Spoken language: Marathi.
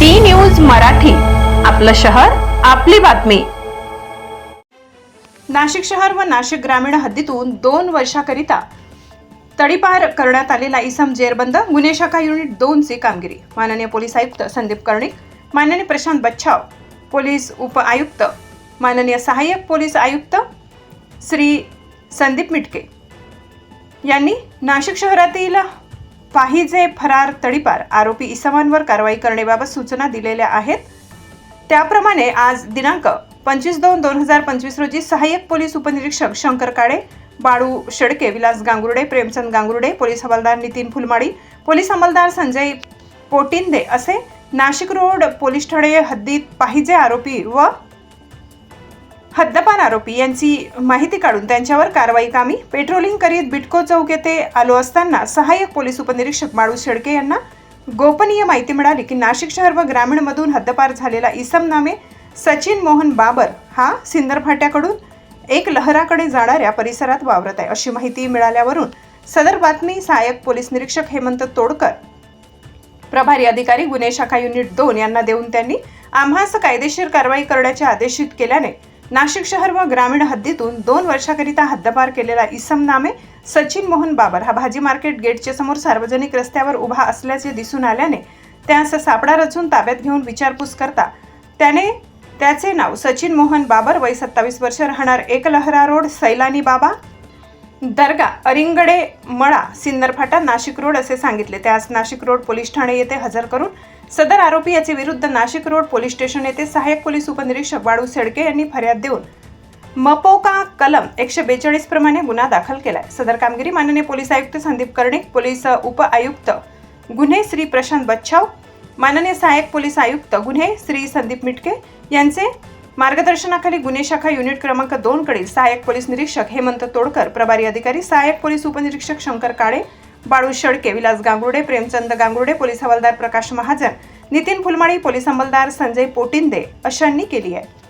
D news Marathi. आपलं शहर आपली बातमी. नाशिक शहर व नाशिक ग्रामीण हद्दीतून दोन वर्षाकरिता तडीपार करण्यात आलेला इसम जेरबंद गुन्हे शाखा युनिट दोनची कामगिरी. माननीय पोलीस आयुक्त संदीप कर्णिक माननीय प्रशांत बच्छाव पोलीस उप आयुक्त माननीय सहाय्यक पोलीस आयुक्त श्री संदीप मिटके यांनी नाशिक शहरातील पाहिजे फरार तडीपार आरोपी इसमांवर कारवाई करण्याबाबत सूचना दिलेल्या आहेत. त्याप्रमाणे आज दिनांक पंचवीस दोन दोन हजार पंचवीस रोजी सहाय्यक पोलीस उपनिरीक्षक शंकर काळे बाळू शेडके विलास गांगुर्डे प्रेमचंद गांगुर्डे पोलीस हवालदार नितीन फुलमाडी पोलीस अंमलदार संजय पोटिंदे असे नाशिक रोड पोलीस ठाणे हद्दीत पाहिजे आरोपी व हद्दपार आरोपी यांची माहिती काढून त्यांच्यावर कारवाई कामी. पेट्रोलिंग करीत बिटको चौक येथे आलो असताना सहाय्यक पोलीस उपनिरीक्षक माळू शेडके यांना गोपनीय माहिती मिळाली की नाशिक शहर व ग्रामीणमधून हद्दपार झालेला इसम नामे सचिन मोहन बाबर हा सिंदरफाट्याकडून एक लहराकडे जाणाऱ्या परिसरात वावरत आहे. अशी माहिती मिळाल्यावरून सदर बातमी सहाय्यक पोलीस निरीक्षक हेमंत तोडकर प्रभारी अधिकारी गुन्हे शाखा युनिट दोन यांना देऊन त्यांनी आम्हास कायदेशीर कारवाई करण्याचे आदेशित केल्याने नाशिक शहर व ग्रामीण हद्दीतून दोन वर्षाकरिता हद्दपार केलेला इसम नामे सचिन मोहन बाबर हा भाजी मार्केट गेटच्या समोर सार्वजनिक रस्त्यावर उभा असल्याचे दिसून आल्याने त्यास सापडा रचून ताब्यात घेऊन विचारपूस करता. त्याने त्याचे नाव सचिन मोहन बाबर वय सत्तावीस वर्ष राहणार एकलहरा रोड सैलानी बाबा. दर्गा अरिंगडे मळा सिन्नर फाटा नाशिक रोड असे सांगितले. त्यास नाशिक रोड पोलीस ठाणे येथे हजर करून सदर आरोपी याचे विरुद्ध नाशिक रोड पोलीस स्टेशन येथे सहाय्यक पोलीस उपनिरीक्षक बाळू सेडके यांनी फर्याद देऊन मपोका कलम एकशे बेचाळीस प्रमाणे गुन्हा दाखल केलाय. सदर कामगिरी माननीय पोलीस आयुक्त संदीप कर्णिक पोलीस उप आयुक्त गुन्हे श्री प्रशांत बच्छाव माननीय सहाय्यक पोलीस आयुक्त गुन्हे श्री संदीप मिटके यांचे मार्गदर्शनाखाली गुन्हे शाखा युनिट क्रमांक दोन कडील सहाय्यक पोलीस निरीक्षक हेमंत तोडकर प्रभारी अधिकारी सहाय्यक पोलीस उपनिरीक्षक शंकर काळे बाळू शेडके विलास गांगुर्डे प्रेमचंद गांगुर्डे पोलीस हवालदार प्रकाश महाजन नितीन फुलमाळी पोलीस अंमलदार संजय पोटिंदे अशांनी केली आहे.